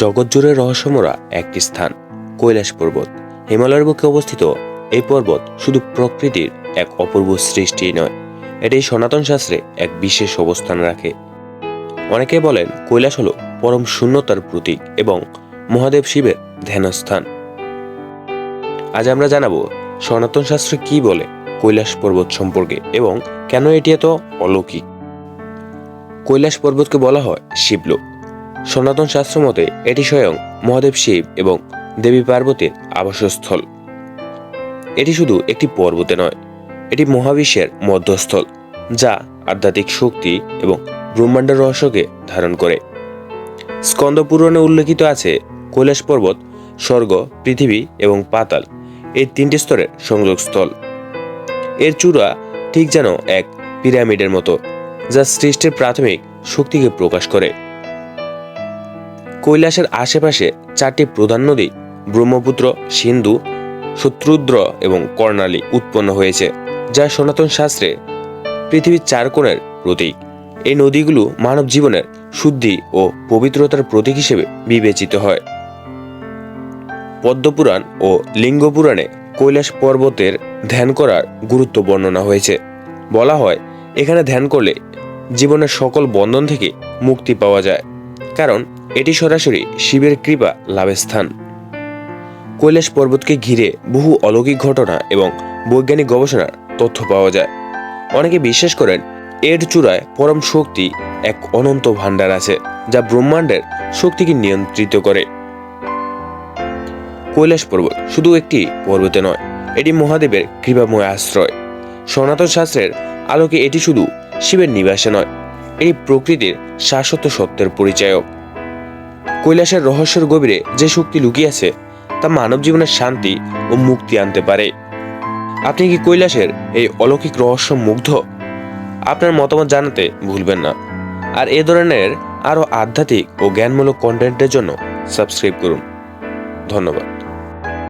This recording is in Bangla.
জগৎজুড়ে রহস্যমরা একটি স্থান, কৈলাস পর্বত। হিমালয়ের বুকে অবস্থিত এই পর্বত শুধু প্রকৃতির এক অপূর্ব সৃষ্টি নয় এটি সনাতন শাস্ত্রে এক বিশেষ অবস্থান রাখে। অনেকে বলেন কৈলাস হল পরম শূন্যতার প্রতীক এবং মহাদেব শিবের ধ্যানস্থান। আজ আমরা জানাব সনাতন শাস্ত্র কি বলে কৈলাস পর্বত সম্পর্কে এবং কেন এটি এত অলৌকিক? কৈলাস পর্বতকে বলা হয় শিবলোক। সনাতন শাস্ত্র মতে এটি স্বয়ং মহাদেব শিব এবং দেবী পার্বতীর আবাসস্থল। এটি শুধু একটি পর্বতে নয়, এটি মহাবিশ্বের মধ্যস্থল, যা আধ্যাত্মিক শক্তি এবং ব্রহ্মাণ্ডের রহস্যকে ধারণ করে। স্কন্দ পুরাণে উল্লেখিত আছে, কৈলাস পর্বত, স্বর্গ, পৃথিবী এবং পাতাল, এই তিনটি স্তরের সংযোগস্থল। এর চূড়া ঠিক যেন এক পিরামিডের মতো, যা সৃষ্টির প্রাথমিক শক্তিকে প্রকাশ করে। কৈলাসের আশেপাশে চারটি প্রধান নদী, ব্রহ্মপুত্র, সিন্ধু, শত্রুদ্র এবং কর্ণালী উৎপন্ন হয়েছে, যা সনাতন শাস্ত্রে পৃথিবীর চার কোণের প্রতীক। এই নদীগুলো মানব জীবনের শুদ্ধি ও পবিত্রতার প্রতীক হিসেবে বিবেচিত হয়। পদ্মপুরাণ ও লিঙ্গপুরাণে কৈলাস পর্বতের ধ্যান করার গুরুত্ব বর্ণনা হয়েছে। বলা হয়, এখানে ধ্যান করলে জীবনের সকল বন্ধন থেকে মুক্তি পাওয়া যায়। কারণ এটি সরাসরি শিবের কৃপা, লাভের স্থান। কৈলাস পর্বতকে ঘিরে বহু অলৌকিক ঘটনা এবং বৈজ্ঞানিক গবেষণার তথ্য পাওয়া যায়। অনেকে বিশ্বাস করেন, এর চূড়ায় পরম শক্তি এক অনন্ত ভাণ্ডার আছে, যা ব্রহ্মাণ্ডের শক্তিকে নিয়ন্ত্রিত করে। কৈলাস পর্বত শুধু একটি পর্বতে নয়, এটি মহাদেবের কৃপাময় আশ্রয়। সনাতন শাস্ত্রের আলোকে এটি শুধু শিবের নিবাসে নয়, এটি প্রকৃতির শাশ্বত সত্যের পরিচায়ক। কৈলাসের রহস্যের গভীরে যে শক্তি লুকিয়ে আছে, তা মানব জীবনের শান্তি ও মুক্তি আনতে পারে। আপনি কি কৈলাসের এই অলৌকিক রহস্য মুগ্ধ? আপনার মতামত জানাতে ভুলবেন না। আর এ ধরনের আরও আধ্যাত্মিক ও জ্ঞানমূলক কন্টেন্টের জন্য সাবস্ক্রাইব করুন। ধন্যবাদ।